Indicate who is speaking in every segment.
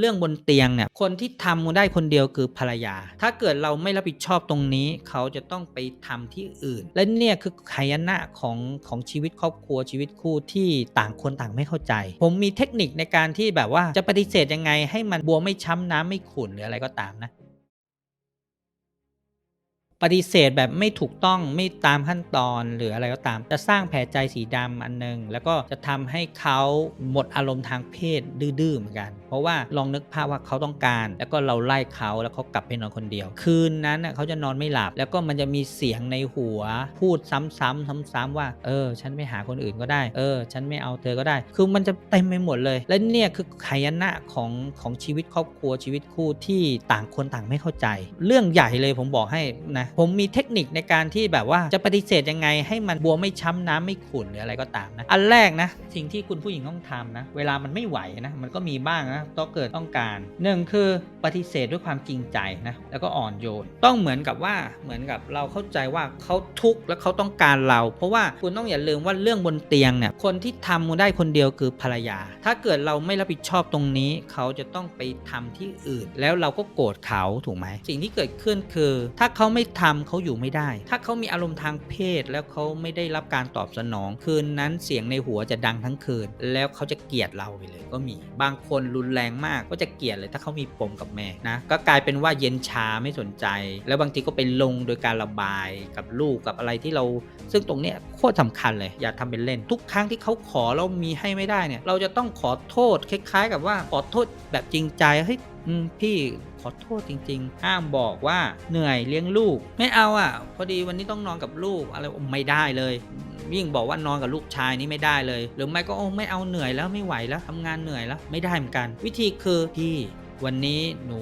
Speaker 1: เรื่องบนเตียงเนี่ยคนที่ทำได้คนเดียวคือภรรยา ถ้าเกิดเราไม่รับผิดชอบตรงนี้ เขาจะต้องไปทำที่อื่น และเนี่ยคือขยนะของของชีวิตครอบครัวชีวิตคู่ที่ต่างคนต่างไม่เข้าใจ ผมมีเทคนิคในการที่แบบว่าจะปฏิเสธยังไง ให้มันบัวไม่ช้ำน้ำไม่ขุ่นหรืออะไรก็ตามนะ ปฏิเสธแบบไม่ถูกต้องไม่ตามขั้นตอนหรืออะไรก็ตาม จะสร้างแผลใจสีดำอันหนึง แล้วก็จะทำให้เขาหมดอารมณ์ทางเพศดื้อๆเหมือนกัน เพราะว่าลองนึกภาพว่าเขาต้องการ แล้วก็เราไล่เขาแล้วเขากลับไปนอนคนเดียว คืนนั้นเขาจะนอนไม่หลับ แล้วก็มันจะมีเสียงในหัวพูดซ้ำๆซ้ำๆว่าเออ ฉันไม่หาคนอื่นก็ได้เออ ฉันไม่เอาเธอก็ได้ คือมันจะเต็มไปหมดเลย และเนี่ยคือไขยนะของของชีวิตครอบครัวชีวิตคู่ที่ต่างคนต่างไม่เข้าใจ เรื่องใหญ่เลยผมบอกให้นะผมมีเทคนิคในการที่แบบว่าจะปฏิเสธยังไง ให้มันบัวไม่ช้ำน้ำไม่ขุ่นหรืออะไรก็ตามนะอันแรกนะสิ่งที่คุณผู้หญิงต้องทำนะเวลามันไม่ไหวนะมันก็มีบ้างนะต้องเกิดต้องการหนึ่งคือปฏิเสธด้วยความจริงใจนะแล้วก็อ่อนโยน ต้องเหมือนกับว่าเหมือนกับเราเข้าใจว่าเขาทุกข์และเขาต้องการเรา เพราะว่าคุณต้องอย่าลืมว่าเรื่องบนเตียงเนี่ยคนที่ทำได้คนเดียวคือภรรยา ถ้าเกิดเราไม่รับผิดชอบตรงนี้ เขาจะต้องไปทำที่อื่น แล้วเราก็โกรธเขาถูกไหมสิ่งที่เกิดขึ้นคือ ถ้าเขาไม่ททำเขาอยู่ไม่ได้ ถ้าเขามีอารมณ์ทางเพศแล้วเขาไม่ได้รับการตอบสนอง คืนนั้นเสียงในหัวจะดังทั้งคืน แล้วเขาจะเกลียดเราไปเลยก็มี บางคนรุนแรงมากก็จะเกลียดเลยถ้าเขามีปมกับแม่นะก็กลายเป็นว่าเย็นชาไม่สนใจ แล้วบางทีก็ไปลงโดยการระบายกับลูกกับอะไรที่เรา ซึ่งตรงเนี้ยโคตรสำคัญเลย อย่าทำเป็นเล่น ทุกครั้งที่เขาขอเรามีให้ไม่ได้เนี่ยเราจะต้องขอโทษคล้าย ๆ กับว่าขอโทษแบบจริงใจเฮ้ย อืมพี่ขอโทษจริง ๆ ห้ามบอกว่าเหนื่อยเลี้ยงลูก ไม่เอาอะ พอดีวันนี้ต้องนอนกับลูกอะไรไม่ได้เลยยิ่งบอกว่านอนกับลูกชายนี่ไม่ได้เลย หรือไม่ก็โอ้ไม่เอาเหนื่อยแล้วไม่ไหวแล้วทำงานเหนื่อยแล้วไม่ได้เหมือนกัน วิธีคือพี่ วันนี้หนู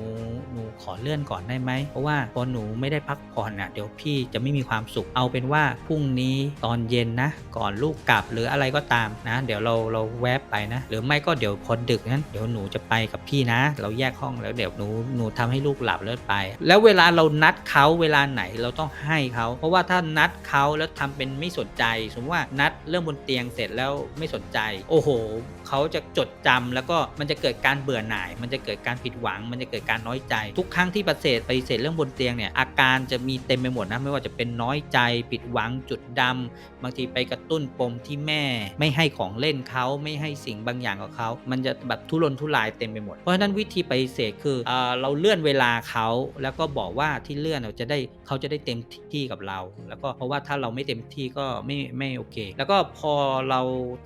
Speaker 1: หนูขอเลื่อนก่อนได้ไหม เพราะว่าพอหนูไม่ได้พักผ่อนอะเดี๋ยวพี่จะไม่มีความสุขเอาเป็นว่าพรุ่งนี้ตอนเย็นนะ ก่อนลูกกลับหรืออะไรก็ตามนะ เดี๋ยวเราเราแวบไปนะ หรือไม่ก็เดี๋ยวพอดึกนั้นเดี๋ยวหนูจะไปกับพี่นะ เราแยกห้องแล้วเดี๋ยวหนูหนูทำให้ลูกหลับแล้วไป แล้วเวลาเรานัดเขาเวลาไหนเราต้องให้เขา เพราะว่าถ้านัดเขาแล้วทำเป็นไม่สนใจ สมมติว่านัดเรื่องบนเตียงเสร็จแล้วไม่สนใจ โอ้โห เขาจะจดจำแล้วก็มันจะเกิดการเบื่อหน่าย มันจะเกิดการผิดหวัง มันจะเกิดการน้อยใจ ทุกครั้งที่ปฏิเสธปฏิเสธเรื่องบนเตียงเนี่ยอาการจะมีเต็มไปหมดนะไม่ว่าจะเป็นน้อยใจ ผิดหวังจุดดำบางทีไปกระตุ้นปมที่แม่ ไม่ให้ของเล่นเขาไม่ให้สิ่งบางอย่างกับเขา มันจะแบบทุรนทุรายเต็มไปหมดเพราะฉะนั้นวิธีปฏิเสธคือเออเราเลื่อนเวลาเขาแล้วก็บอกว่าที่เลื่อนเราจะได้เขาจะได้เต็มที่กับเรา แล้วก็เพราะว่าถ้าเราไม่เต็มที่ก็ไม่ไม่โอเค แล้วก็พอเรา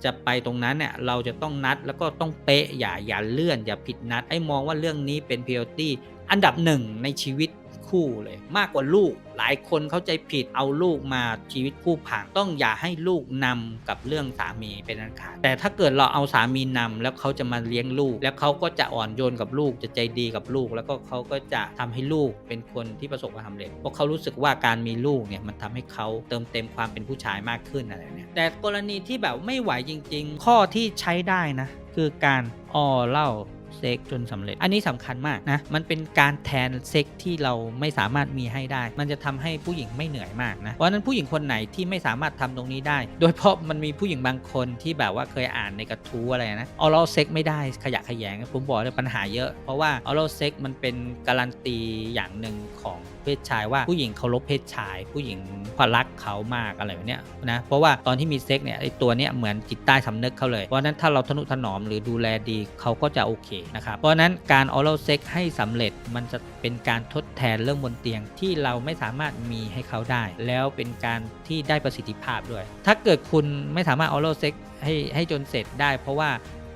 Speaker 1: จะไปตรงนั้นเนี่ยเราจะต้องนัด แล้วก็ต้องเป๊ะอย่าอย่าเลื่อน อย่าผิดนัดให้มองว่าเรื่องนี้เป็นพิเออตี้อันดับหนึ่งในชีวิต คู่เลย มากกว่าลูก หลายคนเข้าใจผิดเอาลูกมาชีวิตคู่ผังต้องอย่าให้ลูกนำกับเรื่องสามีเป็นอันขาดแต่ถ้าเกิดเราเอาสามีนำแล้วเขาจะมาเลี้ยงลูก แล้วเขาก็จะอ่อนโยนกับลูกจะใจดีกับลูก แล้วก็เขาก็จะทำให้ลูกเป็นคนที่ประสบความสำเร็จเพราะเขารู้สึกว่าการมีลูกเนี่ยมันทำให้เขาเติมเต็มความเป็นผู้ชายมากขึ้นอะไรเนี่ยแต่กรณีที่แบบไม่ไหวจริง ๆ ข้อที่ใช้ได้นะคือการออเล่า เซ็กจนสำเร็จ อันนี้สำคัญมากนะ มันเป็นการแทนเซ็กที่เราไม่สามารถมีให้ได้ มันจะทำให้ผู้หญิงไม่เหนื่อยมากนะ เพราะนั้นผู้หญิงคนไหนที่ไม่สามารถทำตรงนี้ได้ โดยเฉพาะมันมีผู้หญิงบางคนที่แบบว่าเคยอ่านในกระทู้อะไรนะออเล่าเซ็กไม่ได้ขยะขยงผมบอกเลยปัญหาเยอะ เพราะว่าออเล่าเซ็กมันเป็นการันตีอย่างหนึ่งของเพศชายว่าผู้หญิงเคารพเพศชาย ผู้หญิงพอรักเขามากอะไรแบบเนี้ยนะเพราะว่าตอนที่มีเซ็กเนี่ยไอตัวเนี้ยเหมือนจิตใต้สำนึกเขาเลยเพราะฉะนั้นถ้าเราทนุถนอมหรือดูแลดีเขาก็จะโอเคนะครับเพราะนั้นการออ r a l เซ็กให้สำเร็จมันจะเป็นการทดแทนเรื่องบนเตียงที่เราไม่สามารถมีให้เขาได้ แล้วเป็นการที่ได้ประสิทธิภาพด้วย ถ้าเกิดคุณไม่สามารถออ r a l เซ็กให้ให้จนเสร็จได้ เพราะว่า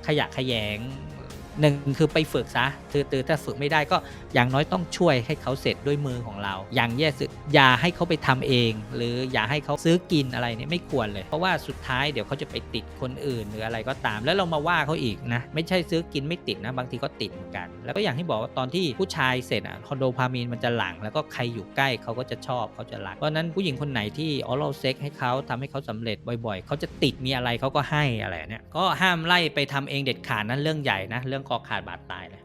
Speaker 1: ขยะขยง หนึ่งคือไปฝึกซะคือตือถ้าฝึกไม่ได้ก็อย่างน้อยต้องช่วยให้เขาเสร็จด้วยมือของเรา อย่างแย่สุดอย่าให้เขาไปทำเอง หรืออย่าให้เขาซื้อกินอะไรเนี่ยไม่ควรเลย เพราะว่าสุดท้ายเดี๋ยวเขาจะไปติดคนอื่นหรืออะไรก็ตาม แล้วเรามาว่าเขาอีกนะ ไม่ใช่ซื้อกินไม่ติดนะ บางทีก็ติดเหมือนกัน แล้วก็อย่างที่บอกว่าตอนที่ผู้ชายเสร็จอะคอนโดพามีนมันจะหลัง แล้วก็ใครอยู่ใกล้เขาก็จะชอบเขาจะรักเพราะนั้นผู้หญิงคนไหนที่ออร์ l เซ็กให้เขาทำให้เขาสำเร็จบ่อย ๆเขาจะติดมีอะไรเขาก็ให้อะไรเนี่ยก็ห้ามไล่ไปทำเองเด็ดขาดนะเรื่องใหญ่นะเรื่องคอขาดบาดตายเลย